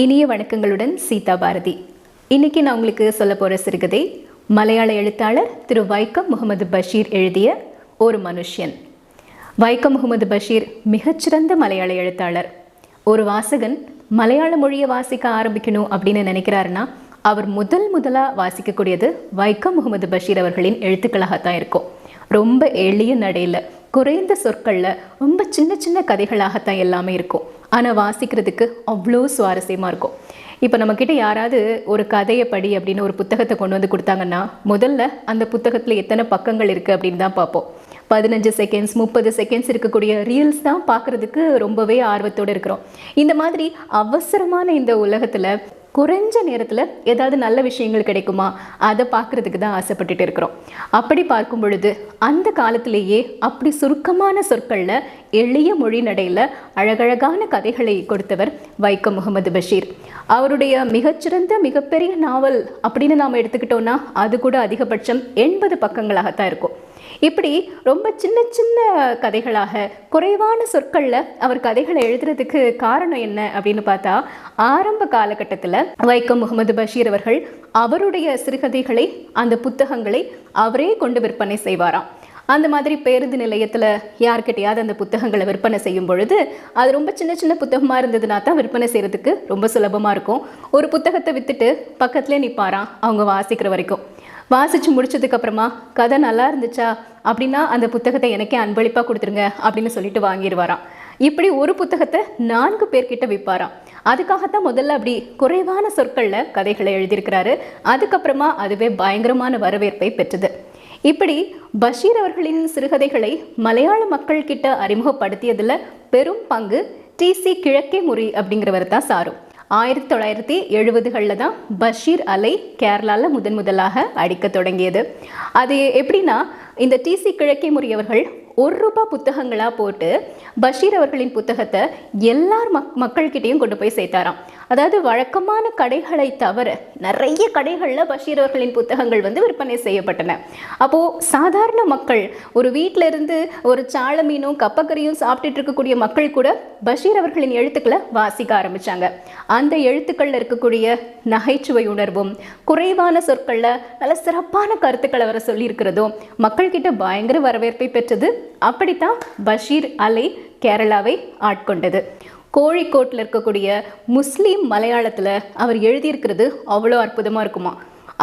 இனிய வணக்கங்களுடன் சீதா பாரதி. இன்னைக்கு நான் உங்களுக்கு சொல்ல போகிற சிறுகதை மலையாள எழுத்தாளர் திரு வைக்கம் முகமது பஷீர் எழுதிய ஒரு மனுஷன் வைக்கம் முகமது பஷீர் மிகச்சிறந்த மலையாள எழுத்தாளர். ஒரு வாசகன் மலையாள மொழியை வாசிக்க ஆரம்பிக்கணும் அப்படின்னு நினைக்கிறாருன்னா அவர் முதல் முதலாக வாசிக்கக்கூடியது வைக்கம் முகமது பஷீர் அவர்களின் எழுத்துக்களாகத்தான் இருக்கும். ரொம்ப எளிய நடையில் குறைந்த சொற்களில் ரொம்ப சின்ன சின்ன கதைகளாகத்தான் எல்லாமே இருக்கும். ஆனால் வாசிக்கிறதுக்கு அவ்வளோ சுவாரஸ்யமாக இருக்கும். இப்போ நம்மக்கிட்ட யாராவது ஒரு கதையை படி அப்படின்னு ஒரு புத்தகத்தை கொண்டு வந்து கொடுத்தாங்கன்னா முதல்ல அந்த புத்தகத்தில் எத்தனை பக்கங்கள் இருக்குது அப்படின்னு தான் பார்ப்போம். பதினஞ்சு செகண்ட்ஸ் முப்பது செகண்ட்ஸ் இருக்கக்கூடிய ரீல்ஸ் தான் பார்க்குறதுக்கு ரொம்பவே ஆர்வத்தோடு இருக்கிறோம். இந்த மாதிரி அவசரமான இந்த உலகத்தில் குறைஞ்ச நேரத்தில் ஏதாவது நல்ல விஷயங்கள் கிடைக்குமா? அதை பார்க்குறதுக்கு தான் ஆசைப்பட்டுட்டு இருக்கிறோம். அப்படி பார்க்கும் பொழுது அந்த காலத்திலேயே அப்படி சுருக்கமான சொற்களில் எளிய மொழி நடையில் அழகழகான கதைகளை கொடுத்தவர் வைக்கம் முகமது பஷீர். அவருடைய மிகச்சிறந்த மிகப்பெரிய நாவல் அப்படின்னு நாம் எடுத்துக்கிட்டோன்னா அது கூட அதிகபட்சம் எண்பது பக்கங்களாகத்தான் இருக்கும். இப்படி ரொம்ப சின்ன சின்ன கதைகளாக குறைவான சொற்களில் அவர் கதைகளை எழுதுறதுக்கு காரணம் என்ன அப்படின்னு பார்த்தா ஆரம்ப காலகட்டத்தில் வைக்கம் முகமது பஷீர் அவர்கள் அவருடைய சிறுகதைகளை அந்த புத்தகங்களை அவரே கொண்டு விற்பனை செய்வாராம். அந்த மாதிரி பேருந்து நிலையத்தில் யார்கிட்டையாவது அந்த புத்தகங்களை விற்பனை செய்யும் பொழுது அது ரொம்ப சின்ன சின்ன புத்தகமாக இருந்ததுனா தான் விற்பனை செய்கிறதுக்கு ரொம்ப சுலபமாக இருக்கும். ஒரு புத்தகத்தை விற்றுட்டு பக்கத்துலேயே நிற்பாராம் அவங்க வாசிக்கிற வரைக்கும். வாசித்து முடிச்சதுக்கு அப்புறமா கதை நல்லா இருந்துச்சா? அப்படின்னா அந்த புத்தகத்தை எனக்கே அன்பளிப்பாக கொடுத்துருங்க அப்படின்னு சொல்லிட்டு வாங்கிடுவாராம் இப்படி ஒரு புத்தகத்தை நான்கு பேர்கிட்ட விற்பாராம். அதுக்காகத்தான் முதல்ல அப்படி குறைவான சொற்களில் கதைகளை எழுதியிருக்கிறாரு. அதுக்கப்புறமா அதுவே பயங்கரமான வரவேற்பை பெற்றது. இப்படி பஷீர் அவர்களின் சிறுகதைகளை மலையாள மக்கள்கிட்ட அறிமுகப்படுத்தியதில் பெரும் பங்கு டிசி கிழக்கே முறி அப்படிங்கிறவர் தான் சாரும் ஆயிரத்தி தொள்ளாயிரத்தி எழுபதுகளில் தான் பஷீர் அலை கேரளாவில் முதன் முதலாக அடிக்க தொடங்கியது. அது எப்படின்னா இந்த டிசி கிழக்கே முறியவர்கள் ஒரு ரூபாய் புத்தகங்களாக போட்டு பஷீர் அவர்களின் புத்தகத்தை எல்லார் மக் மக்கள்கிட்டையும் கொண்டு போய் சேர்த்தாராம். அதாவது வழக்கமான கடைகளை தவிர நிறைய கடைகளில் பஷீர் அவர்களின் புத்தகங்கள் வந்து விற்பனை செய்யப்பட்டன. அப்போது சாதாரண மக்கள் ஒரு வீட்டில் இருந்து ஒரு சாள மீனும் கப்பக்கறியும் சாப்பிட்டுட்டு இருக்கக்கூடிய மக்கள் கூட பஷீர் அவர்களின் எழுத்துக்களை வாசிக்க ஆரம்பித்தாங்க அந்த எழுத்துக்களில் இருக்கக்கூடிய நகைச்சுவை உணர்வும் குறைவான சொற்களில் நல்ல சிறப்பான கருத்துக்களை வர சொல்லியிருக்கிறதும் மக்கள்கிட்ட பயங்கர வரவேற்பை பெற்றது அப்படித்தான் பஷீர் அலை கேரளாவை ஆட்கொண்டது. கோழிக்கோட்டில் இருக்கக்கூடிய முஸ்லீம் மலையாளத்தில் அவர் எழுதியிருக்கிறது அவ்வளோ அற்புதமாக இருக்குமா.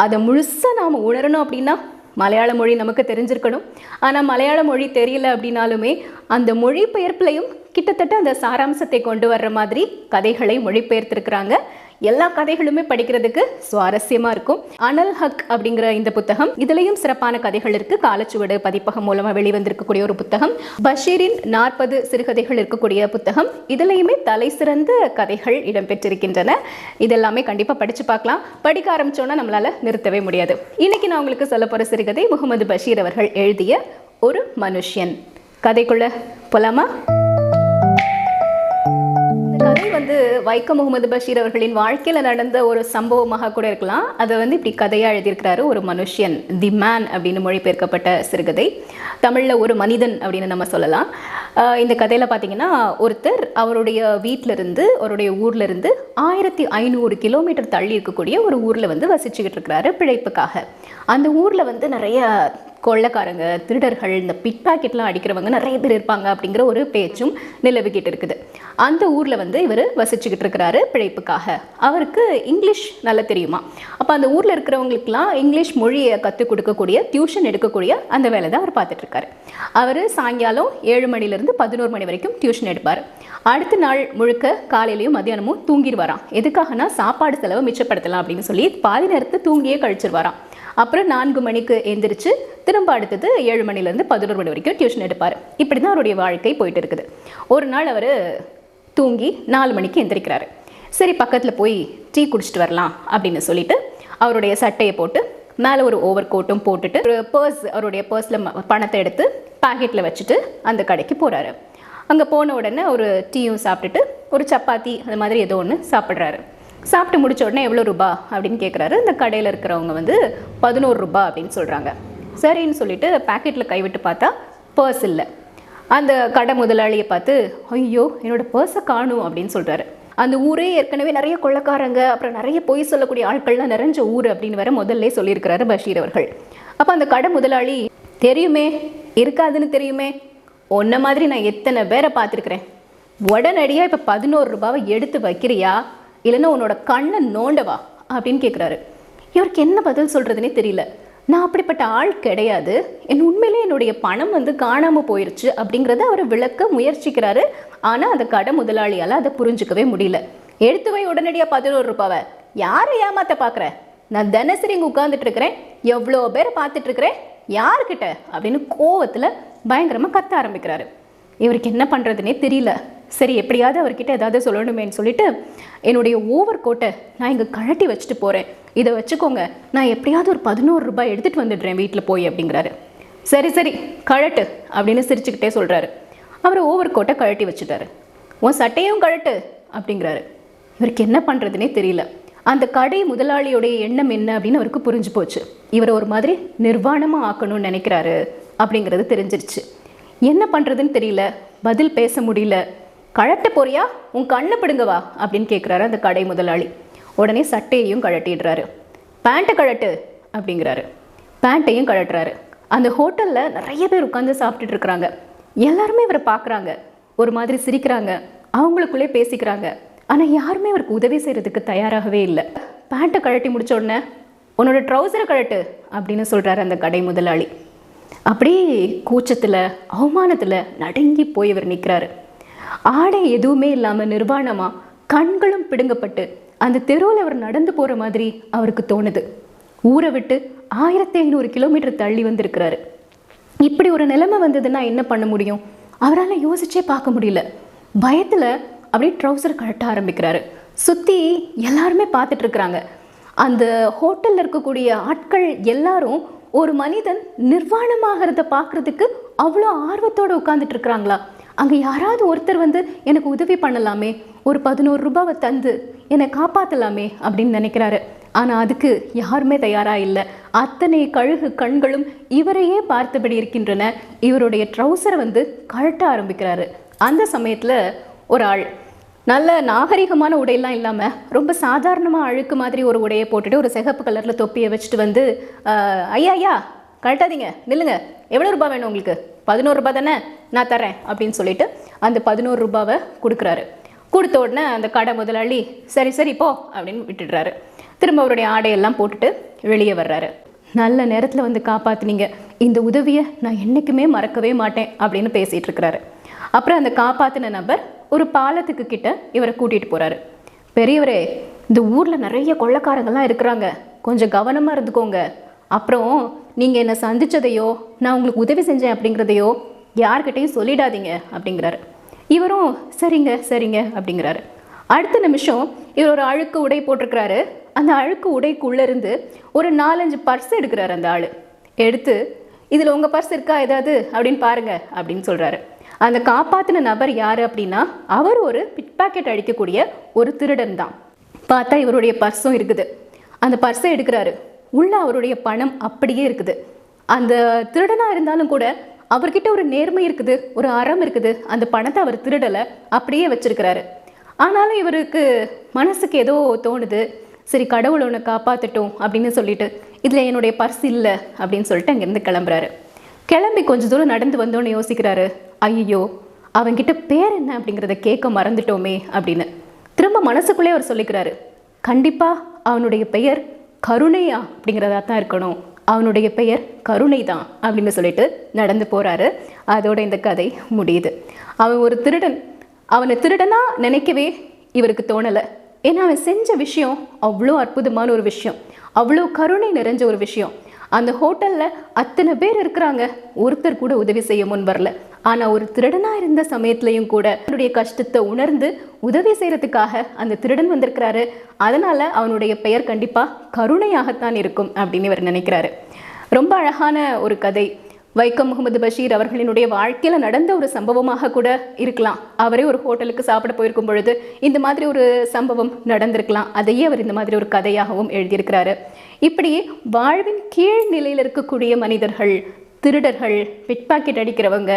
அதை முழுசாக நாம் உணரணும் அப்படின்னா மலையாள மொழி நமக்கு தெரிஞ்சிருக்கணும். ஆனால் மலையாள மொழி தெரியல அப்படின்னாலுமே அந்த மொழிபெயர்ப்புலையும் கிட்டத்தட்ட அந்த சாராம்சத்தை கொண்டு வர்ற மாதிரி கதைகளை மொழிபெயர்த்திருக்கிறாங்க. எல்லா கதைகளுமே படிக்கிறதுக்கு சுவாரஸ்யமாக இருக்கும். அனல் ஹக் அப்படிங்கிற இந்த புத்தகம் இதுலேயும் சிறப்பான கதைகள் இருக்குது காலச்சுவடு பதிப்பகம் மூலமாக வெளிவந்திருக்கக்கூடிய ஒரு புத்தகம். பஷீரின் நாற்பது சிறுகதைகள் இருக்கக்கூடிய புத்தகம். இதுலேயுமே தலை சிறந்த கதைகள் இடம்பெற்றிருக்கின்றன. இதெல்லாமே கண்டிப்பாக படித்து பார்க்கலாம். படிக்க ஆரம்பிச்சோன்னா நம்மளால் நிறுத்தவே முடியாது. இன்னைக்கு நான் உங்களுக்கு சொல்ல போகிற சிறுகதை முகமது பஷீர் அவர்கள் எழுதிய ஒரு மனுஷன் கதைக்குள்ள போலாமா? கதை வந்து வைக்கம் முகமது பஷீர் அவர்களின் வாழ்க்கையில் நடந்த ஒரு சம்பவமாக கூட இருக்கலாம். அதை வந்து இப்படி கதையாக எழுதியிருக்கிறாரு ஒரு மனுஷன் தி மேன் அப்படின்னு மொழிபெயர்க்கப்பட்ட சிறுகதை. தமிழில் ஒரு மனிதன் அப்படின்னு நம்ம சொல்லலாம். இந்த கதையில் பார்த்தீங்கன்னா ஒருத்தர் அவருடைய வீட்டிலிருந்து அவருடைய ஊர்லேருந்து ஆயிரத்தி ஐநூறு கிலோமீட்டர் தள்ளி இருக்கக்கூடிய ஒரு ஊரில் வந்து வசிச்சுக்கிட்டு இருக்கிறாரு பிழைப்புக்காக. அந்த ஊரில் வந்து நிறைய கொள்ளைக்காரங்க திருடர்கள் இந்த பிட் பாக்கெட்லாம் அடிக்கிறவங்க நிறைய பேர் இருப்பாங்க அப்படிங்கிற ஒரு பேச்சும் நிலவிக்கிட்டு இருக்குது. அந்த ஊரில் வந்து இவர் வசிச்சுக்கிட்டு இருக்கிறாரு பிழைப்புக்காக. அவருக்கு இங்கிலீஷ் நல்லா தெரியுமா? அப்போ அந்த ஊரில் இருக்கிறவங்களுக்குலாம் இங்கிலீஷ் மொழியை கற்றுக் கொடுக்கக்கூடிய டியூஷன் எடுக்கக்கூடிய அந்த வேலை தான் அவர் பார்த்துட்ருக்காரு அவர் சாயங்காலம் ஏழு மணிலேருந்து பதினோரு மணி வரைக்கும் டியூஷன் எடுப்பார். அடுத்த நாள் முழுக்க காலையிலையும் மதியானமும் தூங்கிடுவாராம். எதுக்காகனா சாப்பாடு செலவு மிச்சப்படுத்தலாம் அப்படின்னு சொல்லி பாதி நேரத்தை தூங்கியே கழிச்சிருவாராம். அப்புறம் நான்கு மணிக்கு எந்திரிச்சு திரும்ப அடுத்தது ஏழு மணிலேருந்து பதினோரு மணி வரைக்கும் டியூஷன் எடுப்பார். இப்படி தான் அவருடைய வாழ்க்கை போயிட்டு இருக்குது. ஒரு நாள் அவர் தூங்கி நாலு மணிக்கு எந்திரிக்கிறாரு. சரி பக்கத்தில் போய் டீ குடிச்சிட்டு வரலாம் அப்படின்னு சொல்லிட்டு அவருடைய சட்டையை போட்டு மேலே ஒரு ஓவர் கோட்டும் போட்டுட்டு ஒரு பர்ஸ் அவருடைய பர்ஸில் பணத்தை எடுத்து பாக்கெட்டில் வச்சுட்டு அந்த கடைக்கு போகிறாரு அங்கே போன உடனே ஒரு டீயும் சாப்பிட்டுட்டு ஒரு சப்பாத்தி அந்த மாதிரி ஏதோ ஒன்று சாப்பிட்றாரு. சாப்பிட்டு முடிச்ச உடனே எவ்வளோ ரூபா அப்படின்னு கேட்குறாரு இந்த கடையில் இருக்கிறவங்க வந்து பதினோரு ரூபா அப்படின்னு சொல்கிறாங்க சரின்னு சொல்லிட்டு பாக்கெட்டில் கைவிட்டு பார்த்தா பர்ஸ் இல்லை. அந்த கடை முதலாளியை பார்த்து ஐயோ என்னோட பர்ஸை காணும் அப்படின்னு சொல்கிறாரு அந்த ஊரே ஏற்கனவே நிறைய கொள்ளக்காரங்க அப்புறம் நிறைய பொய் சொல்லக்கூடிய ஆட்கள்லாம் நிறைஞ்ச ஊர் அப்படின்னு வேற முதல்ல சொல்லியிருக்கிறாரு பஷீர் அவர்கள். அப்போ அந்த கடை முதலாளி தெரியுமே இருக்காதுன்னு தெரியுமே உன்ன மாதிரி நான் எத்தனை பேரை பார்த்துருக்குறேன். உடனடியாக இப்போ பதினோரு ரூபாவை எடுத்து வைக்கிறியா? இல்லைன்னா உன்னோட கண்ணை நோண்டவா அப்படின்னு கேட்குறாரு இவருக்கு என்ன பதில் சொல்கிறதுனே தெரியல. நான் அப்படிப்பட்ட ஆள் கிடையாது. என் உண்மையிலே என்னுடைய பணம் வந்து காணாமல் போயிருச்சு அப்படிங்கிறத அவர் விளக்க முயற்சிக்கிறாரு. ஆனால் அந்த கடை முதலாளியால் அதை புரிஞ்சுக்கவே முடியல. எடுத்து போய் உடனடியாக பதினோரு ரூபாவை. யாரை ஏமாத்த பார்க்குற நான் தினசரி இங்கே உட்காந்துட்டு இருக்கிறேன். எவ்வளோ பேரை பார்த்துட்டு இருக்கிறேன். யாருக்கிட்ட அப்படின்னு கோவத்தில் பயங்கரமாக கத்த ஆரம்பிக்கிறாரு. இவருக்கு என்ன பண்ணுறதுனே தெரியல. சரி எப்படியாவது அவர்கிட்ட ஏதாவது சொல்லணுமேன்னு சொல்லிட்டு என்னுடைய ஓவர் கோட்டை நான் இங்கே கழட்டி வச்சுட்டு போகிறேன் இதை வச்சுக்கோங்க. நான் எப்படியாவது ஒரு பதினோரு ரூபாய் எடுத்துகிட்டு வந்துடுறேன் வீட்டில் போய் அப்படிங்கிறாரு. சரி சரி கழட்டு அப்படின்னு சிரிச்சுக்கிட்டே சொல்கிறாரு அவர் ஓவர் கோட்டை கழட்டி வச்சுட்டாரு. உன் சட்டையும் கழட்டு அப்படிங்கிறாரு. இவருக்கு என்ன பண்ணுறதுனே தெரியல. அந்த கடை முதலாளியுடைய எண்ணம் என்ன அப்படின்னு அவருக்கு புரிஞ்சு போச்சு. இவரை ஒரு மாதிரி நிர்வாணமாக ஆக்கணும்னு நினைக்கிறாரு அப்படிங்கிறது தெரிஞ்சிருச்சு. என்ன பண்ணுறதுன்னு தெரியல. பதில் பேச முடியல. கழட்ட போறியா? உன் கண்ணை பிடுங்கவா அப்படின்னு கேட்குறாரு அந்த கடை முதலாளி. உடனே சட்டையையும் கழட்டிடுறாரு. பேண்ட்டை கழட்டு அப்படிங்கிறாரு. பேண்ட்டையும் கழட்டுறாரு. அந்த ஹோட்டலில் நிறைய பேர் உட்காந்து சாப்பிட்டுட்டு இருக்கிறாங்க. எல்லாருமே இவரை பார்க்குறாங்க ஒரு மாதிரி சிரிக்கிறாங்க. அவங்களுக்குள்ளே பேசிக்கிறாங்க. ஆனால் யாருமே அவருக்கு உதவி செய்கிறதுக்கு தயாராகவே இல்லை. பேண்ட்டை கழட்டி முடிச்ச உடனே உன்னோட ட்ரௌசரை கழட்டு அப்படின்னு சொல்கிறாரு அந்த கடை முதலாளி. அப்படியே கூச்சத்தில் அவமானத்தில் நடுங்கி போய் இவர் நிற்கிறாரு ஆடை எதுவுமே இல்லாமல் நிர்வாணமாக கண்களும் பிடுங்கப்பட்டு அந்த தெருவில் அவர் நடந்து போகிற மாதிரி அவருக்கு தோணுது. ஊரை விட்டு ஆயிரத்தி ஐநூறு கிலோமீட்டர் தள்ளி வந்திருக்கிறாரு. இப்படி ஒரு நிலைமை வந்ததுன்னா என்ன பண்ண முடியும்? அவரால் யோசிச்சே பார்க்க முடியல. பயத்தில் அப்படியே ட்ரௌசர் கழட்ட ஆரம்பிக்கிறாரு. சுற்றி எல்லாருமே பார்த்துட்ருக்குறாங்க அந்த ஹோட்டலில் இருக்கக்கூடிய ஆட்கள் எல்லாரும் ஒரு மனிதன் நிர்வாணமாகிறத பார்க்குறதுக்கு அவ்வளோ ஆர்வத்தோடு உட்காந்துட்டு இருக்கிறாங்களா? அங்கே யாராவது ஒருத்தர் வந்து எனக்கு உதவி பண்ணலாமே ஒரு பதினோரு ரூபாவை தந்து என்னை காப்பாற்றலாமே அப்படின்னு நினைக்கிறாரு. ஆனால் அதுக்கு யாருமே தயாராக இல்லை. அத்தனை கழுகு கண்களும் இவரையே பார்த்தபடி இருக்கின்றன. இவருடைய ட்ரௌசரை வந்து கழட்ட ஆரம்பிக்கிறாரு. அந்த சமயத்தில் ஒரு ஆள் நல்ல நாகரிகமான உடையெல்லாம் இல்லாமல் ரொம்ப சாதாரணமாக அழுக்கு மாதிரி ஒரு உடையை போட்டுட்டு ஒரு சிகப்பு கலரில் தொப்பியை வச்சுட்டு வந்து ஐயா ஐயா கழட்டாதீங்க நில்லுங்க. எவ்வளோ ரூபாய் வேணும் உங்களுக்கு? பதினோரு ரூபாய் தானே? நான் தரேன் அப்படின்னு சொல்லிட்டு அந்த பதினோரு ரூபாவை கொடுக்குறாரு. கொடுத்த உடனே அந்த கடை முதலாளி சரி சரி போ அப்படின்னு விட்டுடுறாரு. திரும்ப அவருடைய ஆடையெல்லாம் போட்டுட்டு வெளியே வர்றாரு. நல்ல நேரத்தில் வந்து காப்பாற்றினீங்க இந்த உதவியை நான் என்றைக்குமே மறக்கவே மாட்டேன் அப்படின்னு பேசிகிட்டு இருக்கிறாரு. அப்புறம் அந்த காப்பாற்றின நபர் ஒரு பாலத்துக்கு கிட்ட இவரை கூட்டிகிட்டு போகிறாரு பெரியவரே இந்த ஊரில் நிறைய கொள்ளக்காரங்கள்லாம் இருக்கிறாங்க. கொஞ்சம் கவனமாக இருந்துக்கோங்க. அப்புறம் நீங்கள் என்னை சந்திச்சதையோ நான் உங்களுக்கு உதவி செஞ்சேன் அப்படிங்கிறதையோ யார்கிட்டையும் சொல்லிடாதீங்க அப்படிங்கிறாரு. இவரும் சரிங்க சரிங்க அப்படிங்கிறாரு. அடுத்த நிமிஷம் இவர் ஒரு அழுக்கு உடை போட்டிருக்கிறாரு. அந்த அழுக்கு உடைக்குள்ள இருந்து ஒரு நாலஞ்சு பர்ஸ் எடுக்கிறாரு அந்த ஆள். எடுத்து இதில் உங்கள் பர்ஸ் இருக்கா ஏதாவது? அப்படின்னு பாருங்க அப்படின்னு சொல்கிறாரு அந்த காப்பாற்றின நபர் யார் அப்படின்னா அவர் ஒரு பிட் பாக்கெட் அடிக்கக்கூடிய ஒரு திருடன் தான். பார்த்தா இவருடைய பர்ஸும் இருக்குது. அந்த பர்ஸை எடுக்கிறாரு. உள்ள அவருடைய பணம் அப்படியே இருக்குது. அந்த திருடனாக இருந்தாலும் கூட அவர்கிட்ட ஒரு நேர்மை இருக்குது ஒரு அறம் இருக்குது. அந்த பணத்தை அவர் திருடலை அப்படியே வச்சிருக்கிறாரு. ஆனாலும் இவருக்கு மனசுக்கு ஏதோ தோணுது. சரி கடவுள் உன்னை காப்பாற்றட்டும் அப்படின்னு சொல்லிட்டு இதில் என்னுடைய பர்ஸ் இல்லை அப்படின்னு சொல்லிட்டு அங்கேருந்து கிளம்புறாரு. கிளம்பி கொஞ்ச தூரம் நடந்து வந்தோன்னு யோசிக்கிறாரு. ஐயோ அவன்கிட்ட பேர் என்ன? அப்படிங்கிறத கேட்க மறந்துட்டோமே அப்படின்னு. திரும்ப மனசுக்குள்ளே அவர் சொல்லிக்கிறாரு. கண்டிப்பாக அவனுடைய பெயர் கருணையா அப்படிங்கிறதா தான் இருக்கணும். அவனுடைய பெயர் கருணை தான் அப்படின்னு சொல்லிட்டு நடந்து போகிறாரு அதோட இந்த கதை முடியுது. அவன் ஒரு திருடன். அவனை திருடனாக நினைக்கவே இவருக்கு தோணலை. ஏன்னா அவன் செஞ்ச விஷயம் அவ்வளோ அற்புதமான ஒரு விஷயம். அவ்வளோ கருணை நிறைஞ்ச ஒரு விஷயம். அந்த ஹோட்டலில் அத்தனை பேர் இருக்கிறாங்க. ஒருத்தர் கூட உதவி செய்ய முன் வரல. ஆனால் ஒரு திருடனாக இருந்த சமயத்துலையும் கூட அவனுடைய கஷ்டத்தை உணர்ந்து உதவி செய்கிறதுக்காக அந்த திருடன் வந்திருக்கிறாரு. அதனால் அவனுடைய பெயர் கண்டிப்பாக கருணையாகத்தான் இருக்கும் அப்படின்னு இவர் நினைக்கிறாரு. ரொம்ப அழகான ஒரு கதை. வைக்கம் முகமது பஷீர் அவர்களினுடைய வாழ்க்கையில் நடந்த ஒரு சம்பவமாக கூட இருக்கலாம். அவரே ஒரு ஹோட்டலுக்கு சாப்பிட போயிருக்கும் பொழுது இந்த மாதிரி ஒரு சம்பவம் நடந்திருக்கலாம். அதையே அவர் இந்த மாதிரி ஒரு கதையாகவும் எழுதியிருக்கிறாரு. இப்படி வாழ்வின் கீழ் நிலையில் இருக்கக்கூடிய மனிதர்கள் திருடர்கள் பிட் பாக்கெட் அடிக்கிறவங்க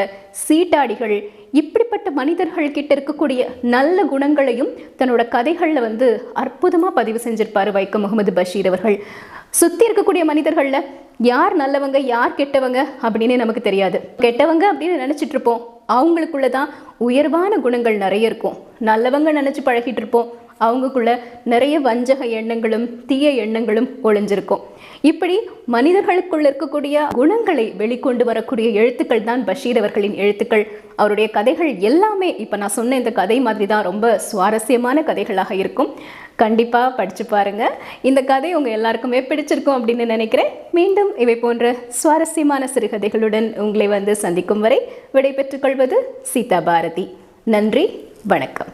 சீட்டாடிகள் இப்படிப்பட்ட மனிதர்கள் கிட்ட இருக்கக்கூடிய நல்ல குணங்களையும் தன்னோட கதைகளில் வந்து அற்புதமாக பதிவு செஞ்சிருப்பார் வைக்கம் முகமது பஷீர் அவர்கள். சுற்றி இருக்கக்கூடிய மனிதர்களில் யார் நல்லவங்க யார் கெட்டவங்க அப்படின்னு நமக்கு தெரியாது. கெட்டவங்க அப்படின்னு நினச்சிட்டு இருப்போம். அவங்களுக்குள்ள தான் உயர்வான குணங்கள் நிறைய இருக்கும். நல்லவங்க நினச்சி பழகிட்டு இருப்போம். அவங்களுக்குள்ள நிறைய வஞ்சக எண்ணங்களும் தீய எண்ணங்களும் ஒளிஞ்சிருக்கும். இப்படி மனிதர்களுக்குள்ள இருக்கக்கூடிய குணங்களை வெளிக்கொண்டு வரக்கூடிய எழுத்துக்கள் தான் பஷீர் அவர்களின் எழுத்துக்கள். அவருடைய கதைகள் எல்லாமே இப்போ நான் சொன்ன இந்த கதை மாதிரி தான் ரொம்ப சுவாரஸ்யமான கதைகளாக இருக்கும். கண்டிப்பாக படித்து பாருங்கள் இந்த கதை உங்கள் எல்லாருக்குமே பிடிச்சிருக்கும் அப்படின்னு நினைக்கிறேன். மீண்டும் இவை போன்ற சுவாரஸ்யமான சிறுகதைகளுடன் உங்களை வந்து சந்திக்கும் வரை விடைபெற்றுக் கொள்வது சீதா பாரதி. நன்றி வணக்கம்.